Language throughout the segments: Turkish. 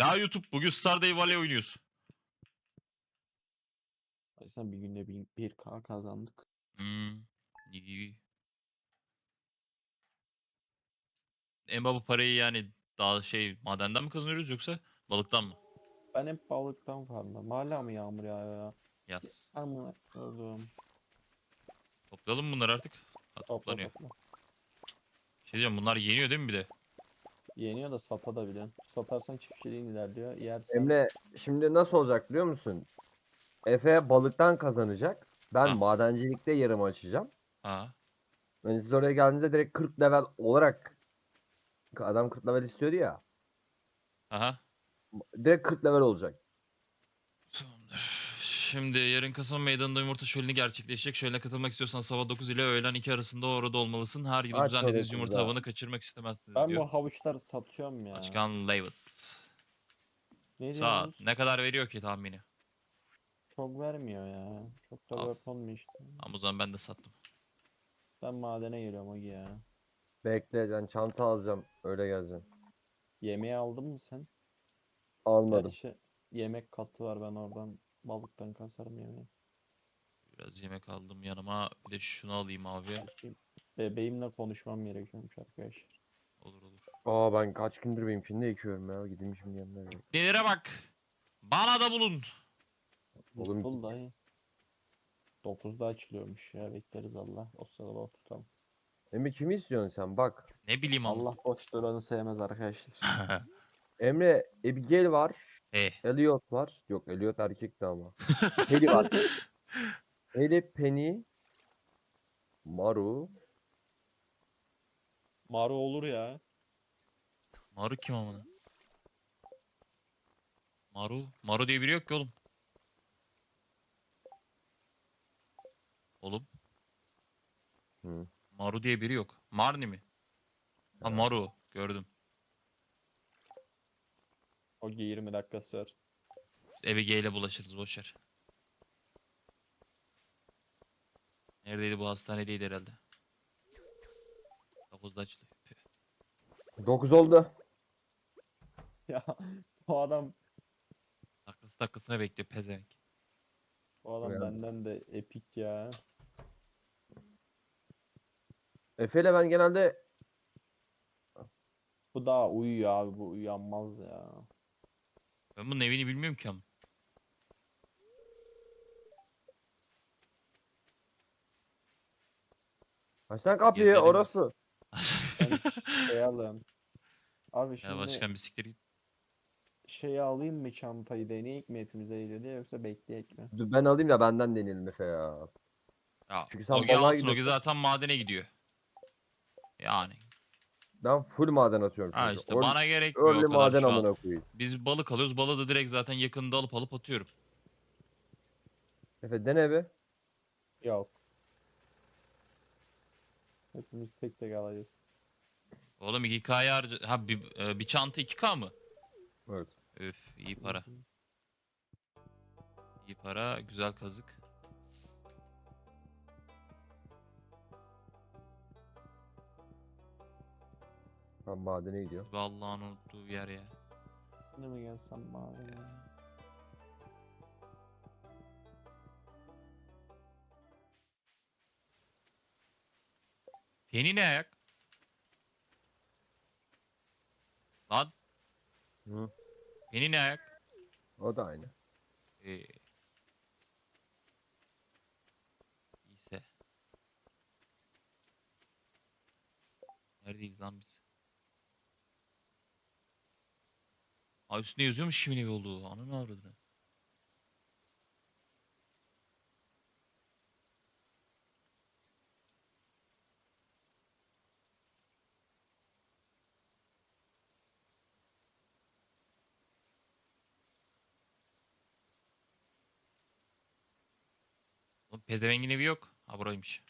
Ya YouTube bugün Stardew Valley oynuyoruz. Ay sen bir günde bir 1K kazandık. Hmm. iyi. En baba parayı yani daha şey madenden mi kazanıyoruz yoksa balıktan mı? Ben hep balıktan farmladım. Hala mı yağmur yağıyor ya? Yaz. Ama oğlum. Toplayalım bunları artık. Ha, Topla toplanıyor. topla. Şey diyeceğim bunlar yeniyor değil mi bir de? Yeniyor da sata da bilen. Satarsan çiftçiliğin ilerliyor. Yersen Emre şimdi nasıl olacak biliyor musun? Efe balıktan kazanacak. Ben Ha. madencilikte yerimi açacağım. Ha. Yani siz oraya geldiğinizde direkt 40 level olarak adam 40 level istiyordu ya. Aha. Direkt 40 level olacak. Şimdi yarın Kasım Meydanı'nda yumurta şöleni gerçekleşecek. Şöyle katılmak istiyorsan sabah 9 ile öğlen 2 arasında orada olmalısın. Her yıl Aç düzenlediğiniz yumurta da. avını kaçırmak istemezsiniz ben diyor. bu havuçları satıyorum ya. Başkan Lewis. ne Saat. diyorsunuz? Ne kadar veriyor ki tahmini? Çok vermiyor ya. Çok da Al. olmuyor işte. Ama o zaman ben de sattım. Ben madene geliyorum Ogi ya. Bekle ben çanta alacağım. Öyle geleceğim. Yemeği aldın mı sen? Almadım. Gerçi yemek katı var ben oradan balıktan kasarım yemeği. Biraz yemek aldım yanıma. Bir de şunu alayım abi. Bakayım. Bebeğimle konuşmam gerekiyormuş arkadaşlar. Olur olur. Aa ben kaç gündür benimkini de ekiyorum ya. Gideyim şimdi yanına. Nelere bak. Bana da bulun. Oğlum- Bul dayı. 9'da açılıyormuş ya bekleriz Allah. O sırada bot tutalım. Emre kimi istiyorsun sen? Bak. Ne bileyim Allah. Allah boş duranı sevmez arkadaşlar. Emre Abigail var. He. Elliot var. Yok Elliot erkekti ama. Penny var. Ellie, Penny, Maru. Maru olur ya. Maru kim amına? Maru. Maru diye biri yok ki oğlum. Oğlum. Hı. Maru diye biri yok. Marni mi? Ha. Maru. Gördüm. O 20 dakika sür. Abigail'e bulaşırız boşver. Neredeydi bu hastanedeydi herhalde. 9'da açılıyor. Püh. 9 oldu. Ya o adam Dakikası dakikasına bekliyor pezevenk. o adam Yani. benden de epik ya. Efe ile ben genelde Bu daha uyuyor abi bu uyanmaz ya. Ben bunun evini bilmiyorum ki ama. Açsan kapıyı Gezelim. orası. Şey alayım. Abi ya şimdi başkan bir siktir git. şeyi alayım mı çantayı deneyek mi hepimize eğledi yoksa bekleyek mi? Dur ben alayım da benden deneyelim Efe ya. Ya Çünkü sen Ogi balığa alsın gidiyorsun. Ogi zaten madene gidiyor. Yani. Ben full maden atıyorum Ha çünkü. işte Early- bana gerekmiyor early o kadar maden amına koyayım. Biz balık alıyoruz. Balığı da direkt zaten yakında alıp alıp atıyorum. Efe dene bir. Yok. Hepimiz tek tek alacağız. Oğlum 2K'ya harca... Ha bir, e, bir çanta 2K mı? Evet. Öf iyi para. İyi para. Güzel kazık. Ben madene gidiyorum. Vallahi unuttuğu bir yer ya. Ne mi gelsem ya? Penny ne ayak? Lan Hı. Penny ne ayak? O da aynı. Ee. İyiyse. Neredeyiz lan biz? Ay üstünde yazıyormuş kimin evi olduğu. Ananı avradını. Oğlum pezevengin evi yok. Ha buraymış.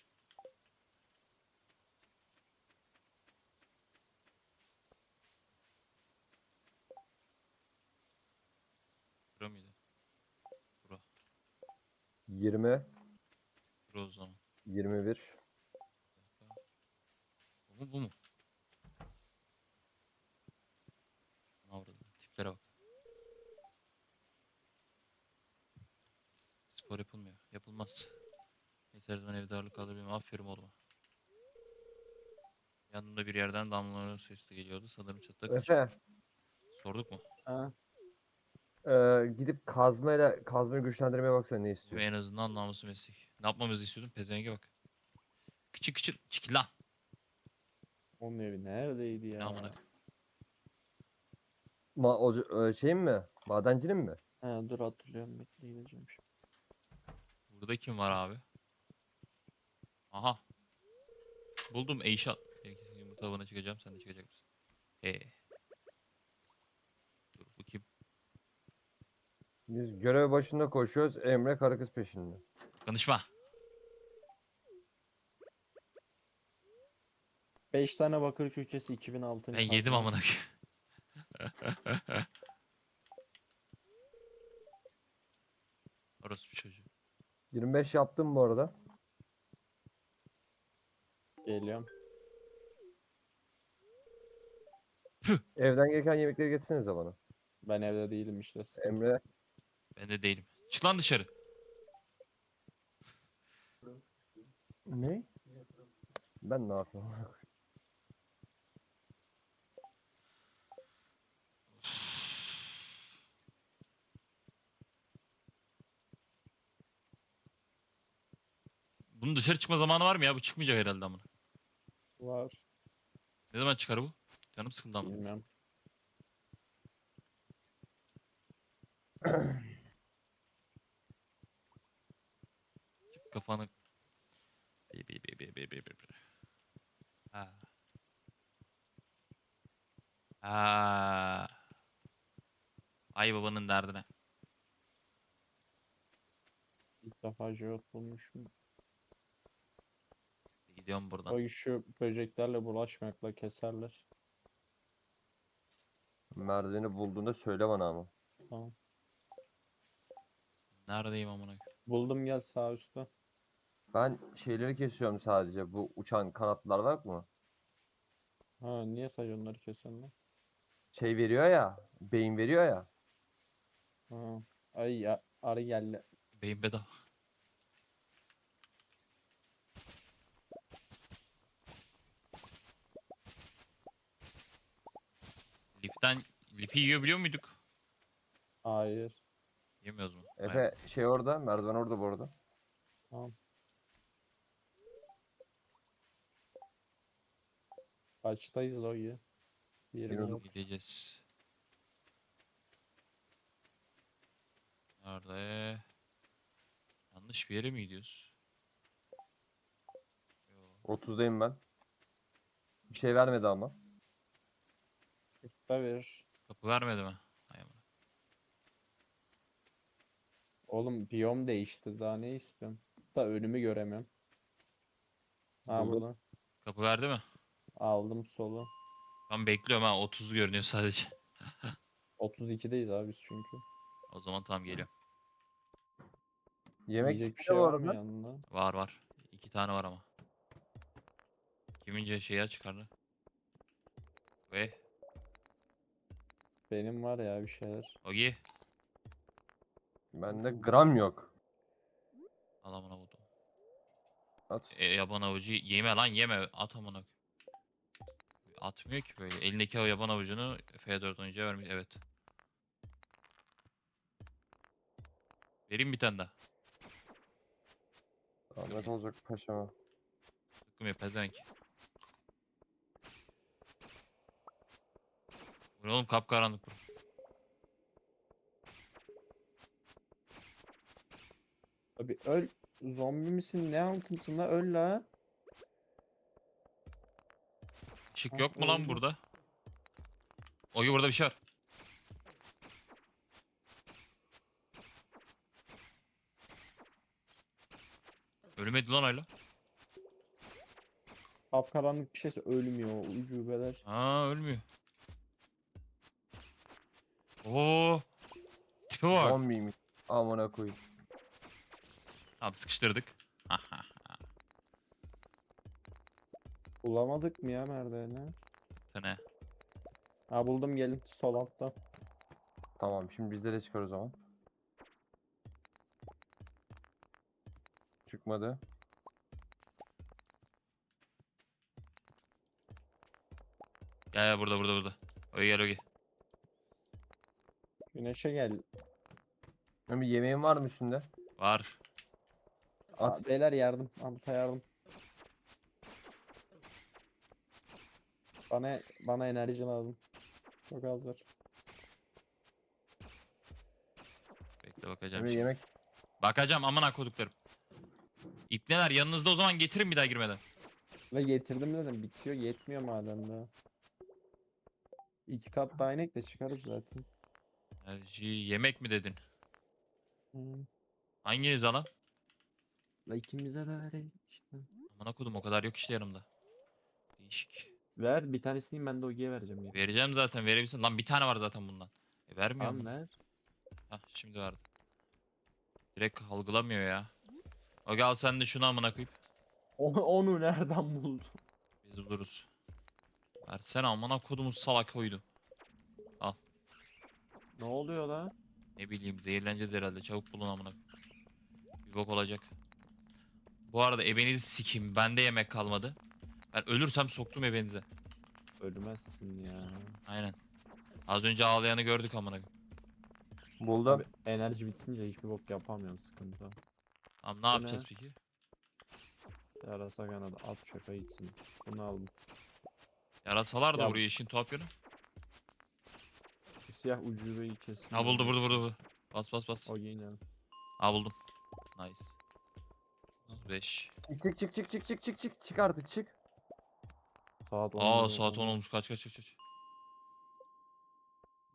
20, Dur o 21. Bu mu bu mu? Avradım. Tiplere bak. Spor yapılmıyor. Yapılmaz. Neyse her zaman evde ağırlık kaldırabilirim. Aferin oğluma. Yanımda bir yerden damlaların sesi geliyordu. Sanırım çatlak. Efe, Sorduk mu? Ha e, gidip kazmayla kazmayı güçlendirmeye baksana ne Ve istiyor. en azından namusu meslek. Ne yapmamızı istiyordun? Pezevenge bak. Küçük küçük çık lan. Onun evi neredeydi Ne ya? amına. Ma o, e, şeyin mi? Madencinin mi? Ha, dur hatırlıyorum bekle gideceğim şimdi. Burada kim var abi? Aha. Buldum Eyşan. Yumurta avına çıkacağım. Sen de çıkacak mısın? Ee. Dur bu kim? Biz görev başında koşuyoruz. Emre karı kız peşinde. Konuşma. 5 tane bakır kökesi 2006'nın Ben yedim amına koyayım. Orospu çocuğu. 25 yaptım bu arada. Geliyorum. Evden gereken yemekleri getirsenize bana. Ben evde değilim işte. Emre Ben de değilim. Çık lan dışarı. ne? Ben ne yapıyorum? Bunun dışarı çıkma zamanı var mı ya? Bu çıkmayacak herhalde amına. Var. Ne zaman çıkar bu? Canım sıkıldı amına. Bilmiyorum. kafanı. Bi bi bi bi bi bi bi. bi. Ha. Ha. Ay babanın derdine. İlk defa jeot bulmuşum. Gidiyorum buradan. O şu böceklerle bulaşmakla keserler. Merdiveni bulduğunda söyle bana ama. Tamam. Neredeyim amına koyayım? Buldum gel sağ üstte. Ben şeyleri kesiyorum sadece. Bu uçan kanatlar var mı? Ha niye sadece onları kesiyorsun lan? Şey veriyor ya. Beyin veriyor ya. Ha. Ay ya arı geldi. Beyin bedava. Liften lifi yiyor biliyor muyduk? Hayır. Yemiyoruz mu? Efe şey orada. Merdiven orada bu arada. Tamam. Kaçtayız Logi? 20 Bilmiyorum. yok. Gideceğiz. Nerede? Yanlış bir yere mi gidiyoruz? Yo. 30'dayım ben. Bir şey vermedi ama. Kırkta verir. Kapı vermedi mi? Hay amına. Oğlum biyom değişti daha ne istiyorum? Da önümü göremiyorum. Ha Buldum. burada. Kapı verdi mi? Aldım solu. Ben bekliyorum ha 30 görünüyor sadece. 32'deyiz abi biz çünkü. O zaman tamam geliyorum. Yemek Yiyecek bir şey var mı yanında? Var var. İki tane var ama. Kimince şeyi çıkardı? Ve Benim var ya bir şeyler. Ogi. Bende gram yok. Al amına. At. E, yaban avucu yeme lan yeme. At amına. koyayım. Atmıyor ki böyle. Elindeki o yaban avucunu F4 oyuncuya vermiş. Evet. Vereyim bir tane daha. Ahmet olacak paşama. Sıkılmıyor pezevenk. Bu ne oğlum kapkaranlık bu. Abi öl. Zombi misin? Ne altımsın la? Öl la. Işık Ha, yok mu lan burada? Ogi burada bir şey var. Ölmedi lan hala. Kapkaranlık bir şeyse ölmüyor o ucubeler. Aa ölmüyor. Oo. Tipe bak. Zombiymiş. Amına koyayım. Tamam sıkıştırdık. Bulamadık mı ya merdiveni? Sene. Ha buldum gelin sol altta. Tamam şimdi bizde de çıkar o zaman. Çıkmadı. Gel gel burada burada burada. Oy gel Ogi. Güneşe gel. Ömür yemeğin var mı üstünde? Var. At. Aa, beyler yardım. Alta yardım. Bana bana enerji lazım. Çok az var. Bekle bakacağım. Şimdi. yemek. Bakacağım aman koduklarım. İpneler yanınızda o zaman getirin bir daha girmeden. Ve getirdim dedim. Bitiyor. Yetmiyor maden daha. İki kat daha inek de çıkarız zaten. Enerji yemek mi dedin? Hı. Hanginiz alan? La ikimize de ver işte. Aman kodum o kadar yok işte yanımda. Değişik. Ver bir tanesini ben de Ogi'ye vereceğim. Ya. Vereceğim zaten verebilirsin. Lan bir tane var zaten bundan. E vermiyor Tamam mu? ver. Hah şimdi verdim. Direkt algılamıyor ya. Ogi al sen de şunu amına koyup. Onu, onu nereden buldun? Biz buluruz. Versene amına kodumuz salak oydu. Ne oluyor la? Ne bileyim zehirleneceğiz herhalde. Çabuk bulun amına. Bir bok olacak. Bu arada ebenizi sikeyim. Bende yemek kalmadı. Ben ölürsem soktum ebenize. Ölmezsin ya. Aynen. Az önce ağlayanı gördük amına. Buldum. Abi, enerji bitince hiçbir bok yapamıyorum sıkıntı. Tamam ne Bu yapacağız ne? peki? Yarasa kanadı at çöpe gitsin. Bunu aldım. Yarasalar da Ya- vuruyor işin tuhaf yönü. Şu siyah ucubeyi kesin. Ha buldu buldu buldu. buldu. Bas bas bas. Ogi'yi ne? Ha buldum. Nice. 5. Çık çık çık çık çık çık çık çık artık çık. Saat 10. Aa saat 10 olmuş. Kaç kaç kaç kaç.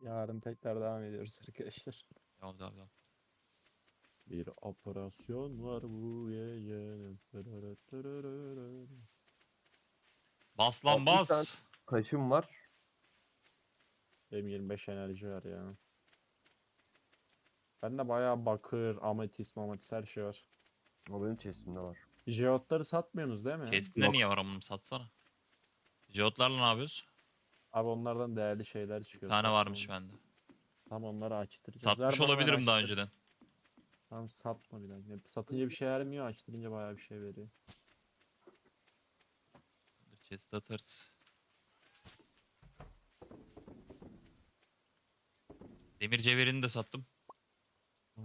Yarın tekrar devam ediyoruz arkadaşlar. Devam devam devam. Bir operasyon var bu gece. Bas lan bas. Kaşım var. Benim 25 enerji var ya. Bende bayağı bakır, ametist, ametist her şey var. O benim chestimde var. Jeotları satmıyorsunuz değil mi? Chest'inde Yok. niye var amınım satsana. Jotlarla ne yapıyoruz? Abi onlardan değerli şeyler Bir çıkıyor. tane varmış satmam. bende. Tam onları açtıracağız. Ver Satmış bana, ben olabilirim daha önceden. Tamam satma bir daha. Ya Satınca bir şey vermiyor, açtırınca bayağı bir şey veriyor. Chest atarız. Demir cevherini de sattım.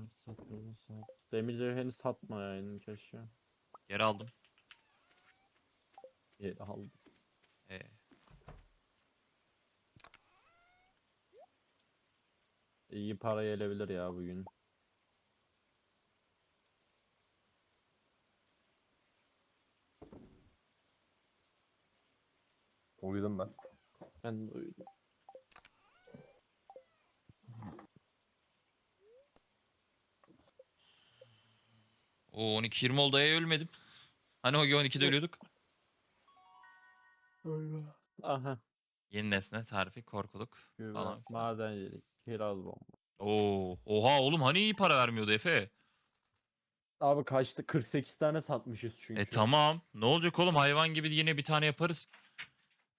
Satıyoruz, sat. Demir cevherini satma yani keşke. Geri aldım. Geri aldım. Ee, İyi para gelebilir ya bugün. Uyudum ben. Ben de uyudum. o 12-20 oldu ya ölmedim. Hani o 12'de ölüyorduk. Aha. Yeni nesne tarifi korkuluk falan. madencilik, kiraz bomba. Oo, oha oğlum hani iyi para vermiyordu Efe. Abi kaçtı? 48 tane satmışız çünkü. E tamam. Ne olacak oğlum hayvan gibi yine bir tane yaparız.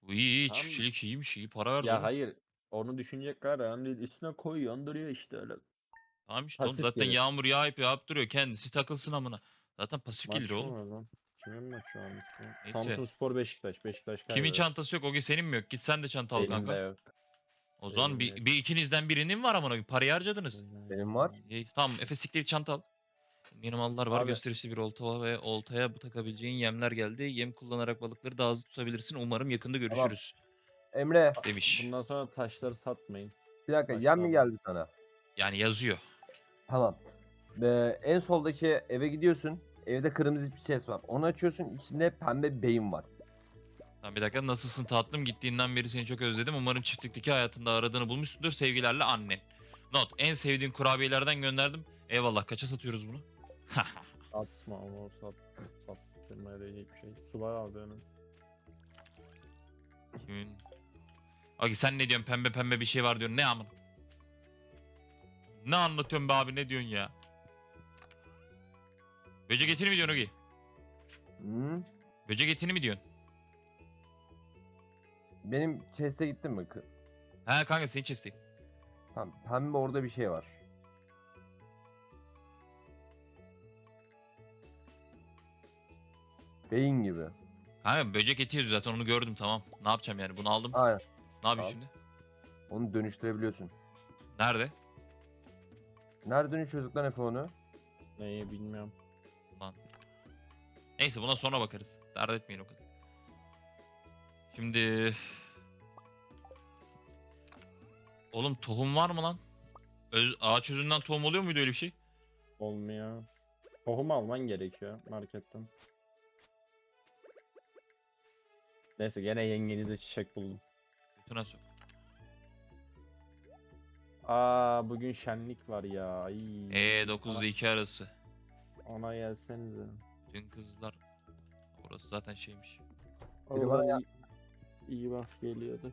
İyi iyi Tamam. çiftçilik iyiymiş iyi para verdi Ya oğlum. hayır. Onu düşünecek kadar önemli değil. Üstüne koyuyor, duruyor işte öyle. Tamam işte oğlum zaten gelir. yağmur yağıp yağıp duruyor kendisi takılsın amına. Zaten pasif gelir oğlum. lan? Kimin maçı varmış bu? Neyse. Samsun Spor Beşiktaş. Beşiktaş Kimin kaybeder. çantası yok Ogi senin mi yok? Git sen de çanta al Benim kanka. yok. O zaman benim bir, de. bir ikinizden birinin var amına parayı harcadınız. Benim var. İyi, tamam Efe siktir çanta al. Yeni mallar var Abi- gösterişli bir olta var ve oltaya bu takabileceğin yemler geldi. Yem kullanarak balıkları daha hızlı tutabilirsin. Umarım yakında görüşürüz. Emre Demiş. Bundan sonra taşları satmayın. bir dakika Başka yem mi abi. geldi sana? Yani yazıyor. Tamam. Ee, en soldaki eve gidiyorsun. Evde kırmızı bir chest var. Onu açıyorsun. içinde pembe bir beyin var. Tamam bir dakika nasılsın tatlım? Gittiğinden beri seni çok özledim. Umarım çiftlikteki hayatında aradığını bulmuşsundur. Sevgilerle annen. Not. En sevdiğin kurabiyelerden gönderdim. Eyvallah. Kaça satıyoruz bunu? Atma ama o sat. Sattırmaya değecek bir şey. Su var abi. Kimin? Abi sen ne diyorsun? Pembe pembe bir şey var diyorsun. Ne amın? Ne anlatıyorsun be abi? Ne diyorsun ya? Böcek etini mi diyorsun Ogi? Hı? Böcek etini mi diyorsun? Benim chest'e gittin mi? Kı- He kanka seni chest'teyim. Tamam. Pembe orada bir şey var. Beyin gibi. Kanka böcek eti yazıyor zaten onu gördüm tamam. Ne yapacağım yani bunu aldım. Aynen. Ne yapayım al. şimdi? Onu dönüştürebiliyorsun. Nerede? Nerede dönüşüyorduk lan Efe onu? Neyi bilmiyorum. Neyse buna sonra bakarız. Dert etmeyin o kadar. Şimdi... Oğlum tohum var mı lan? Öz, ağaç özünden tohum oluyor muydu öyle bir şey? Olmuyor. Tohum alman gerekiyor marketten. Neyse gene yengenize çiçek buldum. Bütüne sor. Aa bugün şenlik var ya. Ay. Eee 9 ile 2 arası. Ona gelsenize. Dün kızlar... Orası zaten şeymiş. Biri bana iyi, iyi buff geliyordu.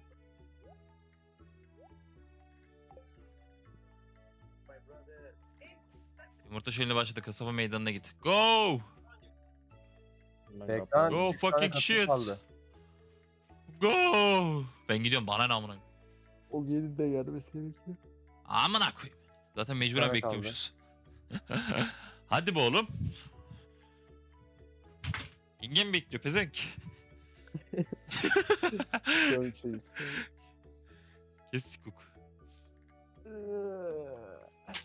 Yumurta şöleni başladı. Kasaba meydanına git. Go! Kapadım. Go üç tane fucking shit. kaldı. Go! Ben gidiyorum bana ne amına. O geri de gelmesi gerekiyor. Amına koyayım. Zaten mecburen kaldı. bekliyormuşuz. Hadi be oğlum. Yengem bekliyor pezenk. Görüşürüz. Kes kuk.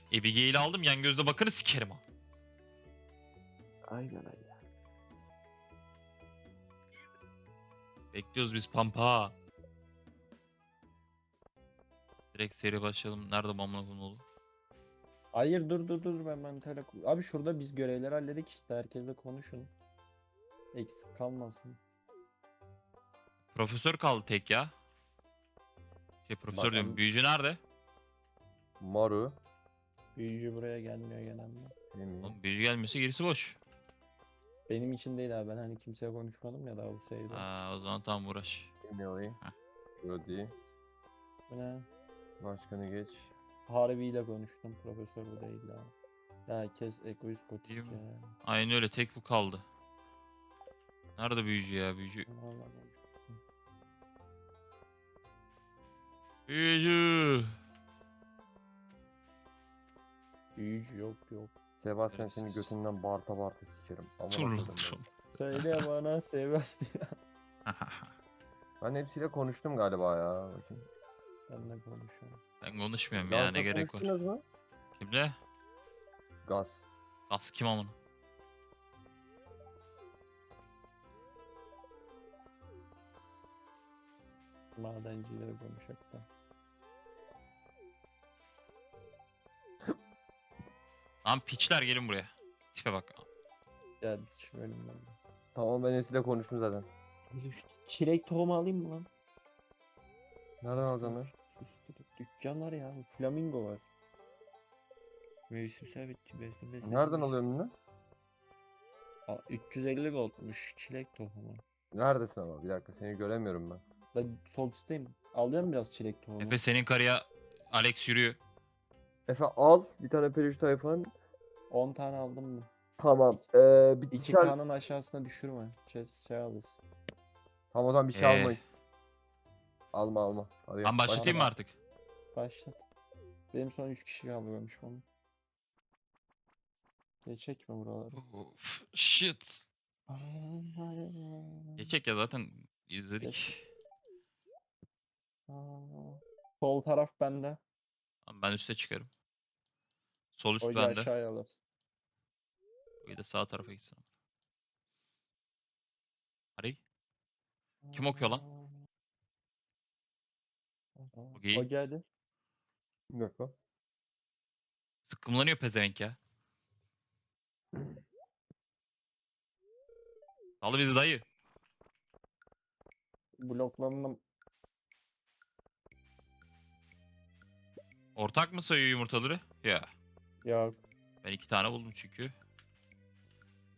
Abigail'i aldım yan gözle bakını sikerim ha. Aynen aynen. Bekliyoruz biz pampa. Direkt seri başlayalım. Nerede amına koyayım oğlum? Hayır dur dur dur ben ben tele... Abi şurada biz görevleri halledik işte herkesle konuşun. Eksik kalmasın. Profesör kaldı tek ya. Şey profesör diyorum. Bakalım. Büyücü nerede? Maru. Büyücü buraya gelmiyor genelde. Emi. Oğlum büyücü gelmiyorsa gerisi boş. Benim için değil abi ben hani kimseye konuşmadım ya daha bu sayıda. Aa, o zaman tamam uğraş. Emily. Rudy. Bu ne? Başkanı geç. Harvey ile konuştum profesör bu değil ya. Herkes egoist mi? ya. Aynen öyle tek bu kaldı. Nerede büyücü ya büyücü? Büyücü. Büyücü yok yok. Sebastian Şerefsiz. götünden bağırta bağırta sikerim. Allah'ım dur. ben. Söyle bana Sebastian. Ben hepsiyle konuştum galiba ya. Bakayım. Ben de konuşuyorum. ben konuşmuyorum ya ne gerek var. mu? Kimle? Gaz. Gaz kim amına? Madenciyle konuşacak da. Lan piçler gelin buraya. Tipe bak. Gel bölüm ben. Tamam ben Esil'le konuştum zaten. Çilek tohumu alayım mı lan? Nereden alacaksın lan? Üstü dükkan var ya. Flamingo var. Mevsimsel bitki besin. Nereden alıyorsun bunu? 350 goldmuş çilek tohumu. Neredesin ama? Bir dakika seni göremiyorum ben. Ben sol üstteyim. Alıyorum biraz çilek tohumu. Efe senin karıya Alex yürüyor. Efe al bir tane peluş tayfan. 10 tane aldım mı? Tamam. Ee, 2 bitkisel... kanın aşağısına düşürme. Şey, şey alırız. Tamam o zaman bir şey Ee. almayın. Alma alma. Hadi Ben başlatayım mı artık? Başlat. Benim son 3 kişi kalıyormuş onu. Geçecek mi buraları? Of, shit. Geçecek ya zaten izledik. Aa, Sol taraf bende. Ben üste çıkarım. Sol üst Oyu bende. aşağıya alır. Bir de sağ tarafa gitsin. Hadi. Kim okuyor lan? O geldi. Bir dakika. Sıkkımlanıyor pezevenk ya. Salı bizi dayı. Bloklarını Ortak mı sayıyor yumurtaları? Ya. yok. Ben iki tane buldum çünkü.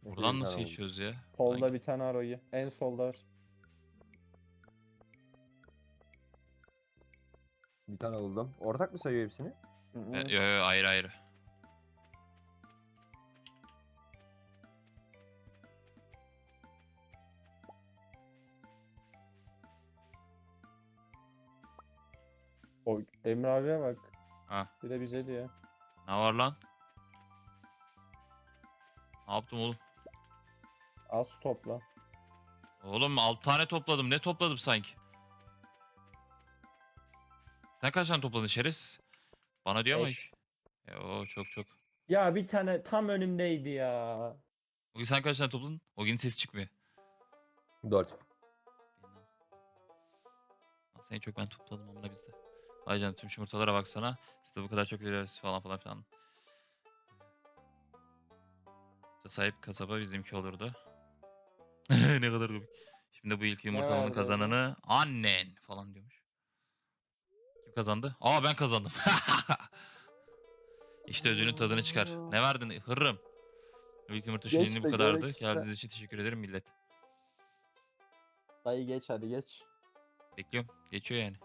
Buradan nasıl geçiyoruz ya? Solda Hangi- bir tane var oyu. En solda var. Bir tane buldum. Ortak mı sayıyor hepsini? Hı hı. E, Yo yo ayrı ayrı. O Emre abiye bak. Ha. Bir de bize diyor. Ne var lan? Ne yaptım oğlum? Az topla. Oğlum 6 tane topladım. Ne topladım sanki? Sen kaç tane topladın şerefsiz? Bana diyor ama. Beş. E, o çok çok. Ya bir tane tam önümdeydi ya. Bugün sen kaç tane topladın? O gün ses çıkmıyor. 4. Lan Seni çok ben topladım amına bizde. Vay canına tüm yumurtalara baksana. Sizde bu kadar çok veriyoruz falan falan filan. Sahip kasaba bizimki olurdu. ne kadar komik. Şimdi bu ilk yumurtanın verdi kazananı annen falan diyormuş. Kim kazandı? Aa ben kazandım. işte ödülün tadını çıkar. Ne verdin hırrım? İlk yumurta de bu kadardı. işte. Geldiğiniz için teşekkür ederim millet. Dayı geç hadi geç. Bekliyorum. Geçiyor yani.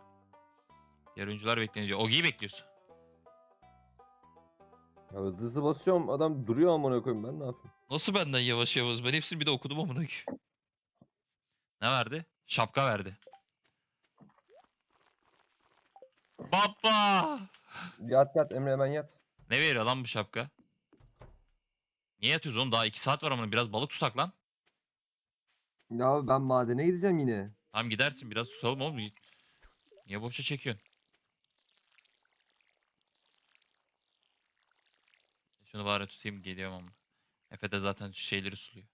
Diğer oyuncular bekleniyor. Ogi'yi bekliyorsun. Ya hızlı hızlı basıyorum adam duruyor amına koyayım ben ne yapayım? Nasıl benden yavaş yavaş? Ben hepsini bir de okudum amına koyayım. Ne verdi? Şapka verdi. Baba! Yat yat Emre hemen yat. Ne veriyor lan bu şapka? Niye yatıyoruz oğlum? Daha 2 saat var ama biraz balık tutak lan. Ya ben madene gideceğim yine. Tamam gidersin biraz tutalım oğlum. Niye boşa çekiyorsun? Şunu bari tutayım geliyorum ama. Efe de zaten şeyleri suluyor.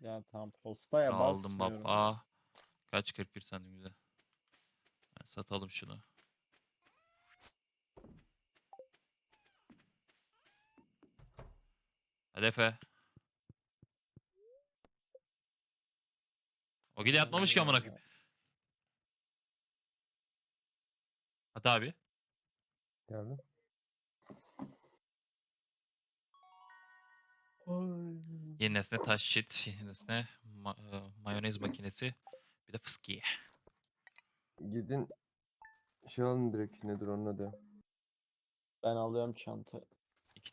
Ya tamam postaya Aldım basmıyorum. baba. Kaç 41 santim güzel. Ben satalım şunu. Hadi Efe. O gide yatmamış ki amına koyayım. Hadi abi. Geldim. Yeni nesne taş shit. Yeni nesne ma- e, mayonez makinesi. Bir de fıskiye. Gidin şey alın direkt nedir onun adı. Ben alıyorum çanta.